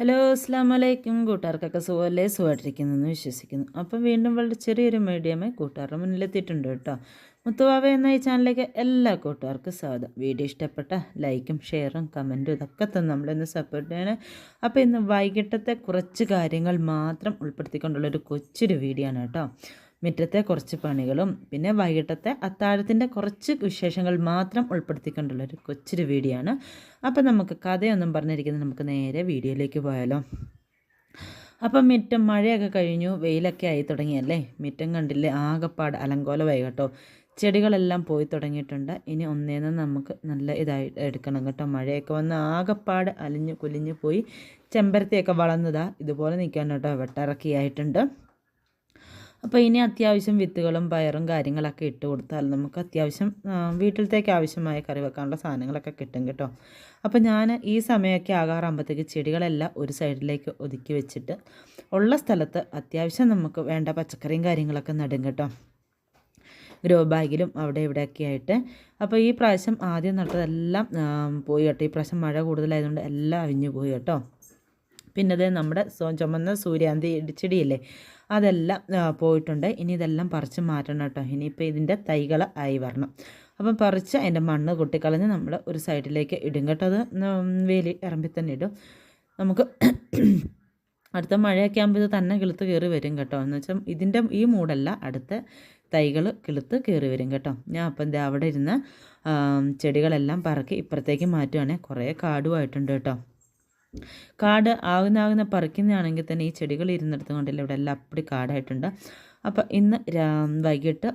Hello അസ്സാം വലൈക്കും കൂട്ടുകാർക്കൊക്കെ സുഖമല്ലേ? സുഖമായിട്ടിരിക്കുന്നെന്ന് വിശ്വസിക്കുന്നു. അപ്പം വീണ്ടും വളരെ ചെറിയൊരു മീഡിയമേ കൂട്ടുകാരുടെ മുന്നിലെത്തിയിട്ടുണ്ട് കേട്ടോ. മുത്തുവാവ എന്ന ഈ ചാനലിലേക്ക് എല്ലാ കൂട്ടുകാർക്കും സ്വാഗതം. വീഡിയോ ഇഷ്ടപ്പെട്ട ലൈക്കും ഷെയറും കമന്റും ഇതൊക്കെ തന്നെ നമ്മളിന്ന് സപ്പോർട്ട് ചെയ്യണേ. അപ്പോൾ ഇന്ന് വൈകിട്ടത്തെ കുറച്ച് കാര്യങ്ങൾ മാത്രം ഉൾപ്പെടുത്തിക്കൊണ്ടുള്ളൊരു കൊച്ചൊരു വീഡിയോ ആണ് കേട്ടോ. മുറ്റത്തെ കുറച്ച് പണികളും പിന്നെ വൈകിട്ടത്തെ അത്താഴത്തിന്റെ കുറച്ച് വിശേഷങ്ങൾ മാത്രം ഉൾപ്പെടുത്തിക്കൊണ്ടുള്ളൊരു കൊച്ചൊരു വീഡിയോ ആണ്. അപ്പം നമുക്ക് കഥയൊന്നും പറഞ്ഞിരിക്കുന്നത് നമുക്ക് നേരെ വീഡിയോയിലേക്ക് പോയാലോ. അപ്പം മിറ്റം മഴയൊക്കെ കഴിഞ്ഞു വെയിലൊക്കെ ആയി തുടങ്ങിയല്ലേ? മിറ്റം കണ്ടില്ലേ ആകെപ്പാട് അലങ്കോലമായി കേട്ടോ. ചെടികളെല്ലാം പോയി തുടങ്ങിയിട്ടുണ്ട്. ഇനി ഒന്നേന്ന് നമുക്ക് നല്ല ഇതായി എടുക്കണം കേട്ടോ. മഴയൊക്കെ വന്ന് ആകെപ്പാട് അലിഞ്ഞു കുലിഞ്ഞു പോയി. ചെമ്പരത്തിയൊക്കെ വളർന്നതാ. ഇതുപോലെ നിൽക്കാൻ കേട്ടോ വെട്ടിറക്കിയായിട്ടുണ്ട്. അപ്പോൾ ഇനി അത്യാവശ്യം വിത്തുകളും പയറും കാര്യങ്ങളൊക്കെ ഇട്ട് കൊടുത്താൽ നമുക്ക് അത്യാവശ്യം വീട്ടിലത്തേക്ക് ആവശ്യമായ കറി വെക്കാനുള്ള സാധനങ്ങളൊക്കെ കിട്ടും കേട്ടോ. അപ്പോൾ ഞാൻ ഈ സമയമൊക്കെ ആകാറാകുമ്പോഴത്തേക്ക് ചെടികളെല്ലാം ഒരു സൈഡിലേക്ക് ഒതുക്കി വെച്ചിട്ട് ഉള്ള സ്ഥലത്ത് അത്യാവശ്യം നമുക്ക് വേണ്ട പച്ചക്കറിയും കാര്യങ്ങളൊക്കെ നടും കേട്ടോ. ഗ്രോ ബാഗിലും അവിടെ ഇവിടെയൊക്കെ ആയിട്ട്. അപ്പോൾ ഈ പ്രാവശ്യം ആദ്യം നട്ടതെല്ലാം പോയി കേട്ടോ. ഈ പ്രാവശ്യം മഴ കൂടുതലായതുകൊണ്ട് എല്ലാം അഴിഞ്ഞു പോയി കേട്ടോ. പിന്നെ നമ്മുടെ ചുമന്ന സൂര്യാന്തി ഇടിച്ചെടിയില്ലേ? അതെല്ലാം പോയിട്ടുണ്ട്. ഇനി ഇതെല്ലാം പറിച്ച് മാറ്റണം കേട്ടോ. ഇനിയിപ്പോൾ ഇതിന്റെ തൈകൾ ആയി വരണം. അപ്പം പറിച്ച് അതിന്റെ മണ്ണ് കൊട്ടിക്കളഞ്ഞ് നമ്മൾ ഒരു സൈഡിലേക്ക് ഇടും കേട്ടോ. അത് വേലി ഇറമ്പി തന്നെ ഇടും. നമുക്ക് അടുത്ത മഴയൊക്കെ ആകുമ്പോൾ ഇത് തന്നെ കിളുത്ത് കയറി വരും കേട്ടോ. എന്ന് വെച്ചാൽ ഇതിന്റെ ഈ മൂടല്ല അടുത്ത തൈകൾ കിളുത്ത് കയറി വരും കേട്ടോ. ഞാൻ അപ്പം എന്താ അവിടെ ഇരുന്ന് ചെടികളെല്ലാം പറക്കി ഇപ്പുറത്തേക്ക് മാറ്റുവാണെങ്കിൽ കുറേ കാടുമായിട്ടുണ്ട് കേട്ടോ. കാട് ആകുന്നാകുന്ന പറിക്കുന്നതാണെങ്കിൽ തന്നെ ഈ ചെടികൾ ഇരുന്നിടത്ത് കൊണ്ടല്ലേ ഇവിടെ എല്ലാം അപ്പടി കാടായിട്ടുണ്ട്. അപ്പോൾ ഇന്ന് വൈകിട്ട്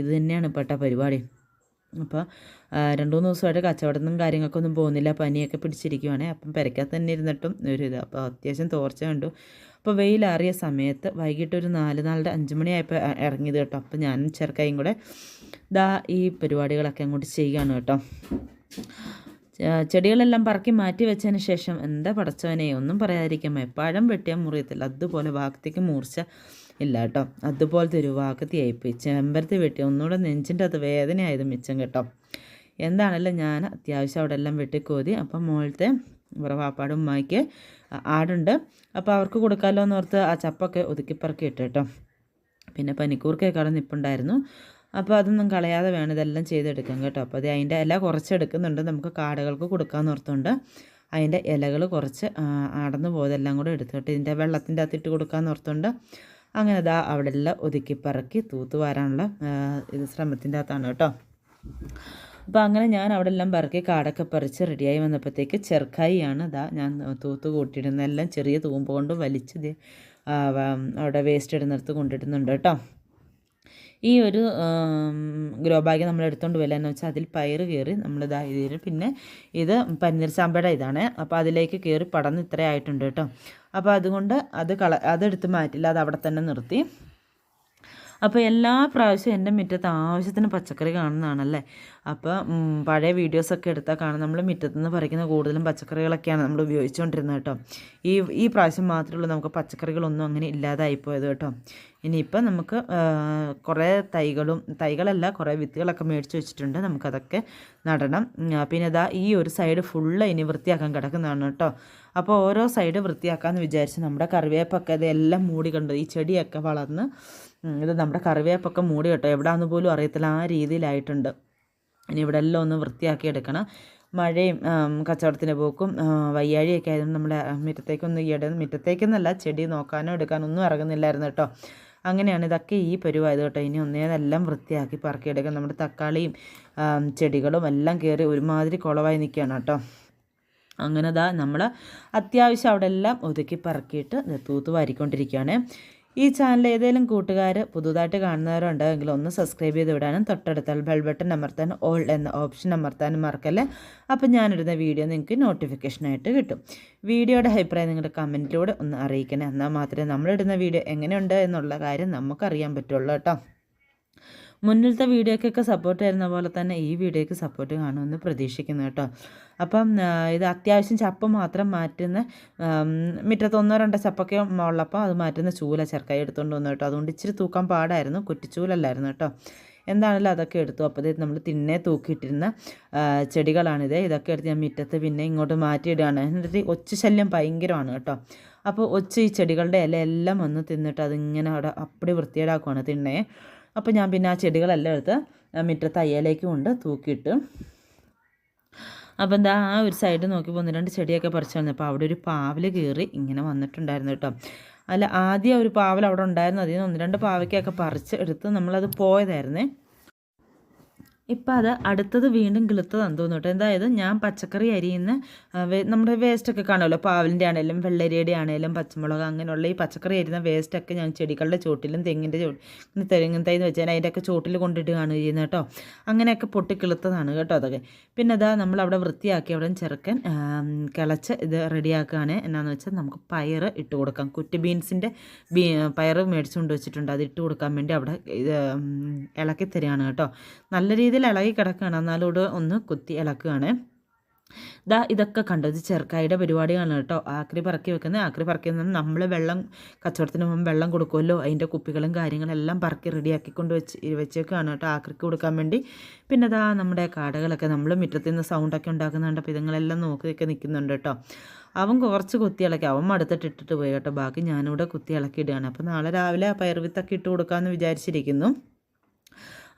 ഇത് തന്നെയാണ് പെട്ട പരിപാടി. അപ്പോൾ രണ്ട് മൂന്ന് ദിവസമായിട്ട് കച്ചവടത്തിനും കാര്യങ്ങൾക്കൊന്നും പോകുന്നില്ല പനിയൊക്കെ പിടിച്ചിരിക്കുവാണേ. അപ്പം പെരയ്ക്കകത്ത് തന്നെ ഇരുന്നിട്ടും ഒരു ഇത്. അപ്പോൾ അത്യാവശ്യം തോർച്ച കണ്ടു. അപ്പോൾ വെയിലാറിയ സമയത്ത് വൈകിട്ട് ഒരു നാല് നാലര അഞ്ച് മണിയായപ്പോൾ ഇറങ്ങിയത് കേട്ടോ. അപ്പോൾ ഞാനും ചെറുക്കയും കൂടെ ദാ ഈ പരിപാടികളൊക്കെ അങ്ങോട്ട് ചെയ്യുകയാണ് കേട്ടോ. ചെടികളെല്ലാം പറക്കി മാറ്റി വെച്ചതിന് ശേഷം എന്താ പടച്ചവനെ ഒന്നും പറയാതിരിക്കാം പഴം വെട്ടിയാൽ മുറിയത്തില്ല അതുപോലെ വാക്തിക്ക് മൂർച്ച ഇല്ല കേട്ടോ. അതുപോലത്തെ ഒരു വാക്കത്തി ആയിപ്പോയി. ചെമ്പരത്തി വെട്ടി ഒന്നുകൂടെ നെഞ്ചിന്റെ അത് വേദനയായത് മിച്ചം കേട്ടോ. എന്താണല്ലോ ഞാൻ അത്യാവശ്യം അവിടെ എല്ലാം വെട്ടിക്കോതി അപ്പം മോളത്തെ ഇവിടെ വാപ്പാടും ഉമ്മായിക്ക് ആടുണ്ട്. അപ്പോൾ അവർക്ക് കൊടുക്കാമല്ലോ എന്ന് ഓർത്ത് ആ ചപ്പൊക്കെ ഒതുക്കിപ്പറക്കി ഇട്ട് കേട്ടോ. പിന്നെ പനിക്കൂർക്കൊക്കെ അവിടെ നിൽപ്പുണ്ടായിരുന്നു അപ്പോൾ അതൊന്നും കളയാതെ വേണം ഇതെല്ലാം ചെയ്തെടുക്കാം കേട്ടോ. അപ്പോൾ അത് അതിന്റെ ഇല കുറച്ചെടുക്കുന്നുണ്ട്. നമുക്ക് കാടുകൾക്ക് കൊടുക്കാമെന്ന് ഓർത്തുകൊണ്ട് അതിന്റെ ഇലകൾ കുറച്ച് അടന്നു പോയതെല്ലാം കൂടെ എടുത്തിട്ട് ഇതിന്റെ വെള്ളത്തിന്റെ അകത്തിട്ട് കൊടുക്കാമെന്ന് ഓർത്തുകൊണ്ട് അങ്ങനെ ദാ അവിടെ എല്ലാം ഒതുക്കി പറക്കി തൂത്ത് വാരാനുള്ള ഇത് ശ്രമത്തിന്റെ അകത്താണ് കേട്ടോ. അപ്പോൾ അങ്ങനെ ഞാൻ അവിടെ എല്ലാം പറക്കി കാടൊക്കെ പറിച്ച് റെഡിയായി വന്നപ്പോഴത്തേക്ക് ചെറുക്കായിയാണ് ഇതാ ഞാൻ തൂത്ത് കൂട്ടിയിടുന്നതെല്ലാം ചെറിയ തൂമ്പ് കൊണ്ട് വലിച്ച് അവിടെ വേസ്റ്റ് ഇടുന്നിടത്ത് കൊണ്ടിടുന്നുണ്ട് കേട്ടോ. ഈ ഒരു ഗ്രോ ബാഗ് നമ്മൾ എടുത്തുകൊണ്ട് വരില്ല. എന്ന് വെച്ചാൽ അതിൽ പയറ് കയറി നമ്മൾ ഇതാ ഇതിൽ പിന്നെ ഇത് പനീർ സാമ്പയുടെ ഇതാണ്. അപ്പോൾ അതിലേക്ക് കയറി പടന്ന് ഇത്ര ആയിട്ടുണ്ട് കേട്ടോ. അപ്പോൾ അതുകൊണ്ട് അത് കള അതെടുത്ത് മാറ്റില്ല. അത് അവിടെ തന്നെ നിർത്തി. അപ്പോൾ എല്ലാ പ്രാവശ്യവും എന്റെ മുറ്റത്ത് ആവശ്യത്തിന് പച്ചക്കറി കാണുന്നതാണല്ലേ? അപ്പോൾ പഴയ വീഡിയോസൊക്കെ എടുത്താൽ കാണാം നമ്മൾ മുറ്റത്ത് നിന്ന് പറിക്കുന്ന കൂടുതലും പച്ചക്കറികളൊക്കെയാണ് നമ്മൾ ഉപയോഗിച്ചുകൊണ്ടിരുന്നത് കേട്ടോ. ഈ ഈ പ്രാവശ്യം മാത്രമേ ഉള്ളൂ നമുക്ക് പച്ചക്കറികളൊന്നും അങ്ങനെ ഇല്ലാതായിപ്പോയത് കേട്ടോ. ഇനിയിപ്പോൾ നമുക്ക് കുറേ തൈകളും തൈകളല്ല കുറേ വിത്തുകളൊക്കെ മേടിച്ച് വെച്ചിട്ടുണ്ട്. നമുക്കതൊക്കെ നടണം. പിന്നെ ഇതാ ഈ ഒരു സൈഡ് ഫുള്ള് ഇനി വൃത്തിയാക്കാൻ കിടക്കുന്നതാണ് കേട്ടോ. അപ്പോൾ ഓരോ സൈഡ് വൃത്തിയാക്കാമെന്ന് വിചാരിച്ച് നമ്മുടെ കറിവേപ്പൊക്കെ ഇതെല്ലാം മൂടി കണ്ടു. ഈ ചെടിയൊക്കെ വളർന്ന് ഇത് നമ്മുടെ കറിവേപ്പൊക്കെ മൂടി കേട്ടോ. എവിടെയാണെന്ന് പോലും അറിയത്തില്ല. ആ രീതിയിലായിട്ടുണ്ട്. ഇനി ഇവിടെ എല്ലാം ഒന്ന് വൃത്തിയാക്കി എടുക്കണം. മഴയും കച്ചവടത്തിന്റെ പോക്കും വയ്യാഴിയൊക്കെ ആയതുകൊണ്ട് നമ്മുടെ മുറ്റത്തേക്കൊന്നും ഈയിടെ മുറ്റത്തേക്കെന്നല്ല ചെടി നോക്കാനോ എടുക്കാനോ ഒന്നും ഇറങ്ങുന്നില്ലായിരുന്നു കേട്ടോ. അങ്ങനെയാണ് ഇതൊക്കെ ഈ പരുവായത് കേട്ടോ. ഇനി ഒന്നേതെല്ലാം വൃത്തിയാക്കി പറക്കിയെടുക്കാം നമ്മുടെ തക്കാളിയും ചെടികളും എല്ലാം കയറി ഒരുമാതിരി കുളവായി നിൽക്കുകയാണ് കേട്ടോ. അങ്ങനെ ദാ നമ്മൾ അത്യാവശ്യം അവിടെ എല്ലാം ഒതുക്കി പറക്കിയിട്ട് തൂത്ത് വാരിക്കൊണ്ടിരിക്കുകയാണ് ഈ ചാനൽ ഏതെങ്കിലും കൂട്ടുകാർ പുതുതായിട്ട് കാണുന്നവരുണ്ടെങ്കിൽ ഒന്ന് സബ്സ്ക്രൈബ് ചെയ്ത് വിടാനും തൊട്ടടുത്താൽ ബെൽ ബട്ടൺ അമർത്താൻ ഓൾ എന്ന ഓപ്ഷൻ അമർത്താനും മറക്കല്ലേ? അപ്പം ഞാനിടുന്ന വീഡിയോ നിങ്ങൾക്ക് നോട്ടിഫിക്കേഷനായിട്ട് കിട്ടും. വീഡിയോയുടെ അഭിപ്രായം നിങ്ങളുടെ കമന്റിലൂടെ ഒന്ന് അറിയിക്കണേ. എന്നാൽ മാത്രമേ നമ്മളിടുന്ന വീഡിയോ എങ്ങനെയുണ്ട് എന്നുള്ള കാര്യം നമുക്കറിയാൻ പറ്റുള്ളൂ കേട്ടോ. മുന്നിലത്തെ വീഡിയോക്കൊക്കെ സപ്പോർട്ട് തരുന്ന പോലെ തന്നെ ഈ വീഡിയോയ്ക്ക് സപ്പോർട്ട് കാണുമെന്ന് പ്രതീക്ഷിക്കുന്നു കേട്ടോ. അപ്പം ഇത് അത്യാവശ്യം ചപ്പ് മാത്രം മാറ്റുന്ന മുറ്റത്ത് ഒന്നോ രണ്ടോ ചപ്പൊക്കെ ഉള്ളപ്പോൾ അത് മാറ്റുന്ന ചൂല ചെറുക്കായി എടുത്തുകൊണ്ട് വന്നു കേട്ടോ. അതുകൊണ്ട് ഇച്ചിരി തൂക്കാൻ പാടായിരുന്നു കുറ്റിച്ചൂലല്ലായിരുന്നു കേട്ടോ. എന്താണല്ലോ അതൊക്കെ എടുത്തു. അപ്പോൾ നമ്മൾ തിന്നെ തൂക്കിയിട്ടിരുന്ന ചെടികളാണിത്. ഇതൊക്കെ എടുത്ത് ഞാൻ മുറ്റത്ത് പിന്നെ ഇങ്ങോട്ട് മാറ്റിയിടുകയാണ്. എന്നിട്ട് ഒച്ച ശല്യം ഭയങ്കരമാണ് കേട്ടോ. അപ്പോൾ ഒച്ച ഈ ചെടികളുടെ ഇല എല്ലാം വന്ന് തിന്നിട്ട് അതിങ്ങനെ അവിടെ അപ്പടി വൃത്തിയേടാക്കുവാണ് തിണ്ണേ. അപ്പോൾ ഞാൻ പിന്നെ ആ ചെടികളെല്ലാം എടുത്ത് മുറ്റത്ത് അയ്യലേക്ക് കൊണ്ട് തൂക്കിയിട്ട്. അപ്പോൾ എന്താ ആ ഒരു സൈഡ് നോക്കി ഒന്ന് രണ്ട് ചെടിയൊക്കെ പറിച്ചു വന്നു. അപ്പോൾ അവിടെ ഒരു പാവൽ കയറി ഇങ്ങനെ വന്നിട്ടുണ്ടായിരുന്നു കേട്ടോ. അല്ല ആദ്യം ഒരു പാവൽ അവിടെ ഉണ്ടായിരുന്നു. അതിൽ നിന്ന് ഒന്ന് രണ്ട് പാവയ്ക്കൊക്കെ പറിച്ച് എടുത്ത് നമ്മളത് പോയതായിരുന്നേ. ഇപ്പം അത് അടുത്തത് വീണ്ടും കിളുത്തതാന്ന് തോന്നുന്നു കേട്ടോ. അതായത് ഞാൻ പച്ചക്കറി അരിയുന്ന നമ്മുടെ വേസ്റ്റൊക്കെ കാണുമല്ലോ. പാവലിന്റെ ആണെങ്കിലും വെള്ളരിയുടെ ആണെങ്കിലും പച്ചമുളക് അങ്ങനെയുള്ള ഈ പച്ചക്കറി അരിയുന്ന വേസ്റ്റൊക്കെ ഞാൻ ചെടികളുടെ ചോട്ടിലും തെങ്ങിന്റെ ചോട്ടിൽ തെങ്ങിൻ തൈന്ന് വെച്ചാൽ അതിന്റെയൊക്കെ ചോട്ടിൽ കൊണ്ടിടുകയാണ് ചെയ്യുന്നത് കേട്ടോ. അങ്ങനെയൊക്കെ പൊട്ടി കിളുത്തതാണ് കേട്ടോ അതൊക്കെ. പിന്നെ അതാ നമ്മൾ അവിടെ വൃത്തിയാക്കി അവിടെ ചെറുക്കൻ കിളച്ച് ഇത് റെഡിയാക്കുകയാണ്. എന്നാന്ന് വെച്ചാൽ നമുക്ക് പയർ ഇട്ട് കൊടുക്കാം. കുറ്റി ബീൻസിന്റെ ബീ പയർ മേടിച്ചുകൊണ്ട് വെച്ചിട്ടുണ്ട്. അത് ഇട്ട് കൊടുക്കാൻ വേണ്ടി അവിടെ ഇത് ഇളക്കി തരികയാണ് കേട്ടോ. നല്ല രീതിയിൽ ഇളകി കിടക്കുകയാണ്. എന്നാലോട് ഒന്ന് കുത്തി ഇളക്കുകയാണ്. ദാ ഇതൊക്കെ കണ്ടത് ചെറുക്കായുടെ പരിപാടിയാണ് കേട്ടോ. ആക്രി പറക്കി വെക്കുന്നത്. ആക്രി പറക്കി നമ്മൾ വെള്ളം കച്ചവടത്തിന് മുമ്പ് വെള്ളം കൊടുക്കുമല്ലോ. അതിന്റെ കുപ്പികളും കാര്യങ്ങളെല്ലാം പറക്കി റെഡിയാക്കിക്കൊണ്ട് വെച്ച് വെച്ചേക്കാണ് കേട്ടോ ആക്രിക്ക് കൊടുക്കാൻ വേണ്ടി. പിന്നെ ദാ നമ്മുടെ കാടകളൊക്കെ നമ്മൾ മുറ്റത്തിൽ നിന്ന് സൗണ്ടൊക്കെ ഉണ്ടാക്കുന്നുണ്ട്. അപ്പോൾ ഇതുങ്ങളെല്ലാം നോക്കിയൊക്കെ നിൽക്കുന്നുണ്ട് കേട്ടോ. അവൻ കുറച്ച് കുത്തി ഇളക്കി. അവൻ മടുത്തിട്ട് ഇട്ടിട്ട് പോയി കേട്ടോ. ബാക്കി ഞാനിവിടെ കുത്തി ഇളക്കിയിടുകയാണ്. അപ്പോൾ നാളെ രാവിലെ പയർവിത്തൊക്കെ ഇട്ട് കൊടുക്കാമെന്ന് വിചാരിച്ചിരിക്കുന്നു.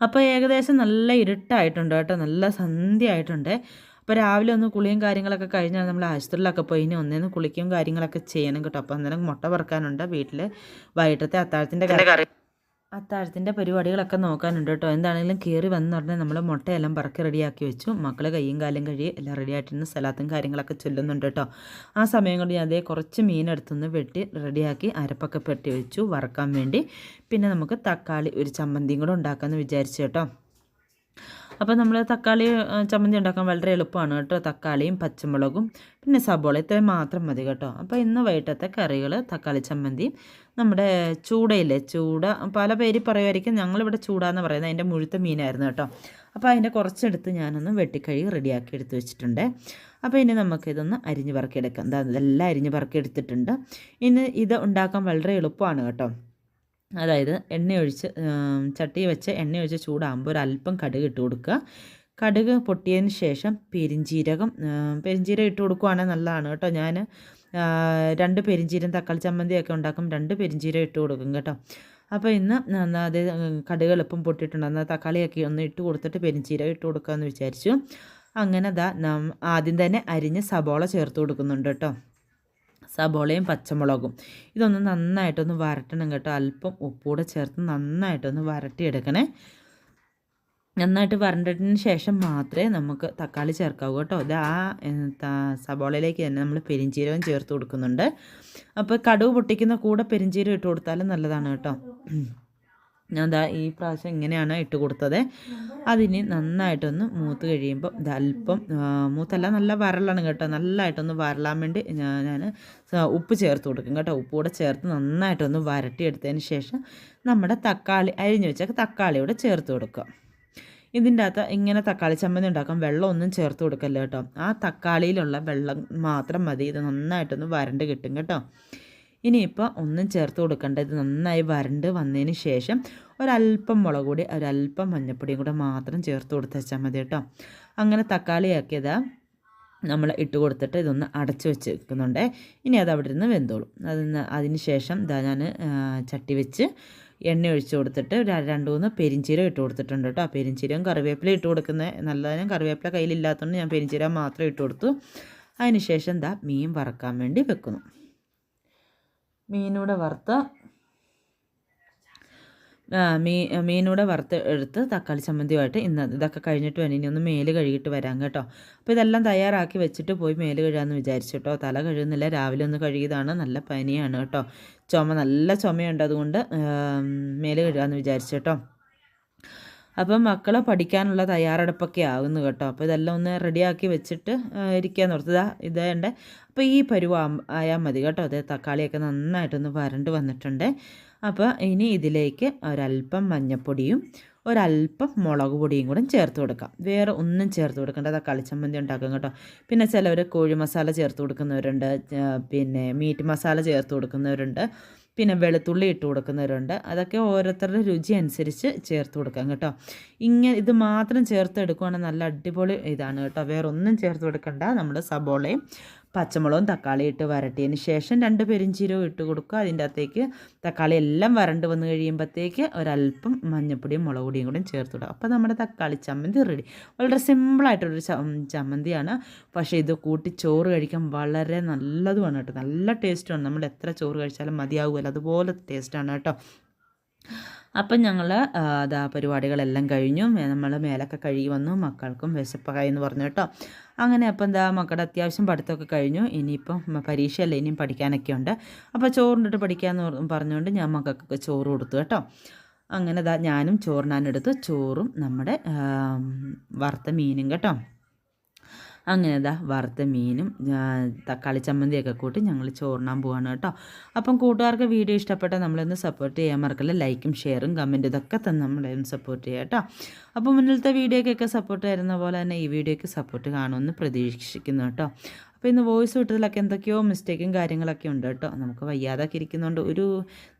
അപ്പോൾ ഏകദേശം നല്ല ഇരുട്ടായിട്ടുണ്ട് കേട്ടോ. നല്ല സന്ധ്യ ആയിട്ടുണ്ട് അപ്പോൾ രാവിലെ ഒന്ന് കുളിയും കാര്യങ്ങളൊക്കെ കഴിഞ്ഞാൽ നമ്മൾ ആശുപത്രിയിലൊക്കെ പോയി. ഇനി ഒന്നേന്ന് കുളിക്കും കാര്യങ്ങളൊക്കെ ചെയ്യണം കേട്ടോ. അപ്പോൾ അന്നേരം മുട്ട പറക്കാനുണ്ട് വീട്ടിൽ വൈകിട്ടത്തെ അത്താഴത്തിന്റെ കറി. അത്താഴത്തിന്റെ പരിപാടികളൊക്കെ നോക്കാനുണ്ട് കേട്ടോ. എന്താണെങ്കിലും കയറി വന്ന ഉടനെ നമ്മൾ മുട്ടയെല്ലാം പറക്കി റെഡിയാക്കി വെച്ചു. മക്കൾ കയ്യും കാലും കഴിയും എല്ലാം റെഡിയായിട്ടിരുന്ന് സ്ഥലത്തും കാര്യങ്ങളൊക്കെ ചൊല്ലുന്നുണ്ട് കേട്ടോ. ആ സമയം കൊണ്ട് ഞാൻ അതേ കുറച്ച് മീനെടുത്തുനിന്ന് വെട്ടി റെഡിയാക്കി അരപ്പൊക്കെ പെട്ടി വെച്ചു വറക്കാൻ വേണ്ടി. പിന്നെ നമുക്ക് തക്കാളി ഒരു ചമ്മന്തിയും കൂടെ ഉണ്ടാക്കാമെന്ന് വിചാരിച്ചു കേട്ടോ. അപ്പോൾ നമ്മൾ തക്കാളി ചമ്മന്തി ഉണ്ടാക്കാൻ വളരെ എളുപ്പമാണ് കേട്ടോ. തക്കാളിയും പച്ചമുളകും പിന്നെ സബോള ഇത്രയും മാത്രം മതി കേട്ടോ. അപ്പോൾ ഇന്ന് വൈകിട്ടത്തെ കറികൾ തക്കാളി ചമ്മന്തി നമ്മുടെ ചൂടയില്ലേ ചൂട പല പേര് പറയുമായിരിക്കും ഞങ്ങളിവിടെ ചൂടാന്ന് പറയുന്നത് അതിന്റെ മുഴുത്ത മീനായിരുന്നു കേട്ടോ. അപ്പോൾ അതിന്റെ കുറച്ചെടുത്ത് ഞാനൊന്ന് വെട്ടിക്കഴുകി റെഡിയാക്കി എടുത്ത് വെച്ചിട്ടുണ്ട്. അപ്പോൾ ഇനി നമുക്കിതൊന്ന് അരിഞ്ഞ് പറക്കിയെടുക്കാം. ഇതെല്ലാം അരിഞ്ഞ് പറക്കിയെടുത്തിട്ടുണ്ട്. ഇനി ഇത് ഉണ്ടാക്കാൻ വളരെ എളുപ്പമാണ് കേട്ടോ. അതായത് എണ്ണയൊഴിച്ച് ചട്ടി വെച്ച് എണ്ണയൊഴിച്ച് ചൂടാകുമ്പോൾ ഒരു അല്പം കടുക് ഇട്ട് കൊടുക്കുക. കടുക് പൊട്ടിയതിന് ശേഷം പെരിഞ്ചീരകം പെരിഞ്ചീരകം ഇട്ട് കൊടുക്കുവാണെങ്കിൽ നല്ലതാണ് കേട്ടോ. ഞാൻ രണ്ട് പെരിഞ്ചീരം തക്കാളി ചമ്മന്തിയൊക്കെ ഉണ്ടാക്കും രണ്ട് പെരിഞ്ചീരം ഇട്ട് കൊടുക്കും കേട്ടോ. അപ്പോൾ ഇന്ന് അത് കടുക് എളുപ്പം പൊട്ടിയിട്ടുണ്ട്. എന്നാൽ തക്കാളിയൊക്കെ ഒന്ന് ഇട്ട് കൊടുത്തിട്ട് പെരിഞ്ചീരം ഇട്ട് കൊടുക്കാമെന്ന് വിചാരിച്ചു. അങ്ങനെ ദാ ആദ്യം തന്നെ അരിഞ്ഞ് സബോള ചേർത്ത് കൊടുക്കുന്നുണ്ട് കേട്ടോ. സബോളയും പച്ചമുളകും. ഇതൊന്ന് നന്നായിട്ടൊന്ന് വരട്ടണം കേട്ടോ. അല്പം ഉപ്പൂടെ ചേർത്ത് നന്നായിട്ടൊന്ന് വരട്ടിയെടുക്കണേ. നന്നായിട്ട് വരണ്ടതിന് ശേഷം മാത്രമേ നമുക്ക് തക്കാളി ചേർക്കാവൂ കേട്ടോ. ഇത് ആ സബോളയിലേക്ക് തന്നെ നമ്മൾ പെരിഞ്ചീരകം ചേർത്ത് കൊടുക്കുന്നുണ്ട്. അപ്പോൾ കടുവ് പൊട്ടിക്കുന്ന കൂടെ പെരിഞ്ചീരം ഇട്ട് കൊടുത്താലും നല്ലതാണ് കേട്ടോ. ഞാൻ ഈ പ്രാവശ്യം ഇങ്ങനെയാണ് ഇട്ട് കൊടുത്തത്. അതിന് നന്നായിട്ടൊന്ന് മൂത്ത് കഴിയുമ്പോൾ അല്പം മൂത്തല്ല നല്ല വരളാണ് കേട്ടോ. നല്ലതായിട്ടൊന്ന് വരളാൻ വേണ്ടി ഞാൻ ഉപ്പ് ചേർത്ത് കൊടുക്കും കേട്ടോ. ഉപ്പ് കൂടെ ചേർത്ത് നന്നായിട്ടൊന്ന് വരട്ടിയെടുത്തതിന് ശേഷം നമ്മുടെ തക്കാളി അരിഞ്ഞു വെച്ച തക്കാളി കൂടെ ചേർത്ത് കൊടുക്കുക. ഇതിന്റെ അകത്ത് ഇങ്ങനെ തക്കാളി ചമ്മന്തി ഉണ്ടാക്കാൻ വെള്ളം ഒന്നും ചേർത്ത് കൊടുക്കല്ലോ കേട്ടോ. ആ തക്കാളിയിലുള്ള വെള്ളം മാത്രം മതി. ഇത് നന്നായിട്ടൊന്ന് വരണ്ട് കിട്ടും കേട്ടോ. ഇനിയിപ്പോൾ ഒന്നും ചേർത്ത് കൊടുക്കേണ്ട. ഇത് നന്നായി വരണ്ട് വന്നതിന് ശേഷം ഒരല്പം മുളക് പൊടി ഒരല്പം മഞ്ഞപ്പൊടിയും കൂടെ മാത്രം ചേർത്ത് കൊടുത്ത് വെച്ചാൽ മതി കേട്ടോ. അങ്ങനെ തക്കാളിയാക്കിയതാ നമ്മൾ ഇട്ട് കൊടുത്തിട്ട് ഇതൊന്ന് അടച്ചു വെച്ച് വെക്കുന്നുണ്ട് ഇനി അത് അവിടെ നിന്ന് വെന്തോളും. അതിന് അതിന് ശേഷം ഇതാ ഞാൻ ചട്ടി വെച്ച് എണ്ണ ഒഴിച്ച് കൊടുത്തിട്ട് രണ്ട് മൂന്ന് പെരിഞ്ചീരം ഇട്ട് കൊടുത്തിട്ടുണ്ട് കേട്ടോ. പെരിഞ്ചീരം കറിവേപ്പില ഇട്ട് കൊടുക്കുന്നത് നല്ലതിനും കറിവേപ്പില കയ്യിലില്ലാത്തതുകൊണ്ട് ഞാൻ പെരിഞ്ചീരം മാത്രം ഇട്ട് കൊടുത്തു. അതിന് ശേഷം എന്താ മീൻ വറക്കാൻ വേണ്ടി വെക്കുന്നു. മീനൂടെ വറുത്ത് മീ മീനൂടെ വറുത്ത് എടുത്ത് തക്കാളി ചമ്മന്തിയുമായിട്ട് ഇന്ന് ഇതൊക്കെ കഴിഞ്ഞിട്ട് വേണം. ഇനി ഒന്ന് മേൽ കഴുകിയിട്ട് വരാം കേട്ടോ. അപ്പോൾ ഇതെല്ലാം തയ്യാറാക്കി വെച്ചിട്ട് പോയി മേൽ കഴുകാമെന്ന് വിചാരിച്ചു കേട്ടോ. തല കഴുകുന്നില്ല. രാവിലെ ഒന്ന് കഴുകിയതാണ്. നല്ല പനിയാണ് കേട്ടോ. ചുമ നല്ല ചുമയുണ്ട് അതുകൊണ്ട് മേൽ കഴുകാമെന്ന് വിചാരിച്ചു കേട്ടോ. അപ്പം മക്കളെ പഠിക്കാനുള്ള തയ്യാറെടുപ്പൊക്കെ ആകുന്നു കേട്ടോ. അപ്പോൾ ഇതെല്ലാം ഒന്ന് റെഡിയാക്കി വെച്ചിട്ട് ഇരിക്കാൻ നിർത്തുക ഇതേണ്ട അപ്പോൾ ഈ പരുവ ആയാൽ മതി കേട്ടോ. അതേ തക്കാളിയൊക്കെ നന്നായിട്ടൊന്ന് വരണ്ട് വന്നിട്ടുണ്ട്. അപ്പോൾ ഇനി ഇതിലേക്ക് ഒരല്പം മഞ്ഞപ്പൊടിയും ഒരല്പം മുളക് പൊടിയും കൂടെ ചേർത്ത് കൊടുക്കാം. വേറെ ഒന്നും ചേർത്ത് കൊടുക്കേണ്ട. തക്കാളി ചമ്മന്തി ഉണ്ടാക്കും കേട്ടോ. പിന്നെ ചിലവർ കോഴി മസാല ചേർത്ത് കൊടുക്കുന്നവരുണ്ട്. പിന്നെ മീറ്റ് മസാല ചേർത്ത് കൊടുക്കുന്നവരുണ്ട്. പിന്നെ വെളുത്തുള്ളി ഇട്ട് കൊടുക്കുന്നവരുണ്ട്. അതൊക്കെ ഓരോരുത്തരുടെ രുചി അനുസരിച്ച് ചേർത്ത് കൊടുക്കാം കേട്ടോ. ഇങ്ങനെ ഇത് മാത്രം ചേർത്ത് എടുക്കുകയാണെങ്കിൽ നല്ല അടിപൊളി ഇതാണ് കേട്ടോ. വേറൊന്നും ചേർത്ത് കൊടുക്കണ്ട. നമ്മൾ സബോളയും പച്ചമുളകും തക്കാളി ഇട്ട് വരട്ടിയതിന് ശേഷം രണ്ട് പെരിഞ്ചീരവും ഇട്ട് കൊടുക്കുക. അതിന്റെ അകത്തേക്ക് തക്കാളി എല്ലാം വരണ്ട് വന്ന് കഴിയുമ്പോഴത്തേക്ക് ഒരല്പം മഞ്ഞപ്പൊടിയും മുളക് പൊടിയും കൂടി ചേർത്ത് വിടുക അപ്പോൾ നമ്മുടെ തക്കാളി ചമ്മന്തി റെഡി വളരെ സിമ്പിളായിട്ടൊരു ചമ്മന്തിയാണ്. പക്ഷേ ഇത് കൂട്ടി ചോറ് കഴിക്കാൻ വളരെ നല്ലതുമാണ് കേട്ടോ. നല്ല ടേസ്റ്റുമാണ് നമ്മൾ എത്ര ചോറ് കഴിച്ചാലും മതിയാകുമല്ലോ അതുപോലെ ടേസ്റ്റാണ് കേട്ടോ. അപ്പം ഞങ്ങൾ അതാ പരിപാടികളെല്ലാം കഴിഞ്ഞു. നമ്മൾ മേലൊക്കെ കഴുകി വന്നു. മക്കൾക്കും വിശപ്പായി എന്ന് പറഞ്ഞു കേട്ടോ. അങ്ങനെ അപ്പം എന്താ മക്കളുടെ അത്യാവശ്യം പഠിത്തമൊക്കെ കഴിഞ്ഞു. ഇനിയിപ്പം പരീക്ഷയല്ല? ഇനിയും പഠിക്കാനൊക്കെ ഉണ്ട്. അപ്പോൾ ചോറിനിട്ട് പഠിക്കാമെന്ന് പറഞ്ഞുകൊണ്ട് ഞാൻ മക്കൾക്കൊക്കെ ചോറ് കൊടുത്തു കേട്ടോ. അങ്ങനെ ദാ ഞാനും ചോറിനാനെടുത്ത് ചോറും നമ്മുടെ വറുത്ത മീനും കേട്ടോ. അങ്ങനെ ഇതാ വറുത്ത മീനും തക്കാളി ചമ്മന്തിയൊക്കെ കൂട്ടി ഞങ്ങൾ ചോറിനാൻ പോവാണ് കേട്ടോ. അപ്പം കൂട്ടുകാർക്ക് വീഡിയോ ഇഷ്ടപ്പെട്ടാൽ നമ്മളൊന്ന് സപ്പോർട്ട് ചെയ്യാൻ മറക്കല്ല. ലൈക്കും ഷെയറും കമന്റും ഇതൊക്കെ തന്നെ നമ്മളൊന്ന് സപ്പോർട്ട് ചെയ്യാം കേട്ടോ. അപ്പോൾ മുന്നിലത്തെ വീഡിയോക്കൊക്കെ സപ്പോർട്ട് തരുന്ന പോലെ തന്നെ ഈ വീഡിയോയ്ക്ക് സപ്പോർട്ട് കാണുമെന്ന് പ്രതീക്ഷിക്കുന്നു കേട്ടോ. അപ്പോൾ ഇന്ന് വോയിസ് വിട്ടതിലൊക്കെ എന്തൊക്കെയോ മിസ്റ്റേക്കും കാര്യങ്ങളൊക്കെ ഉണ്ട് കേട്ടോ. നമുക്ക് വയ്യാതൊക്കെ ഇരിക്കുന്നതുകൊണ്ട് ഒരു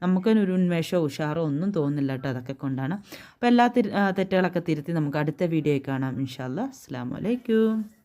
നമുക്കൊരു ഉന്മേഷമോ ഉഷാറോ ഒന്നും തോന്നുന്നില്ല കേട്ടോ അതൊക്കെ കൊണ്ടാണ്. അപ്പോൾ എല്ലാ തെറ്റുകളൊക്കെ തിരുത്തി നമുക്ക് അടുത്ത വീഡിയോയിൽ കാണാം. ഇൻഷാല്ല അസ്സാം വലൈക്കും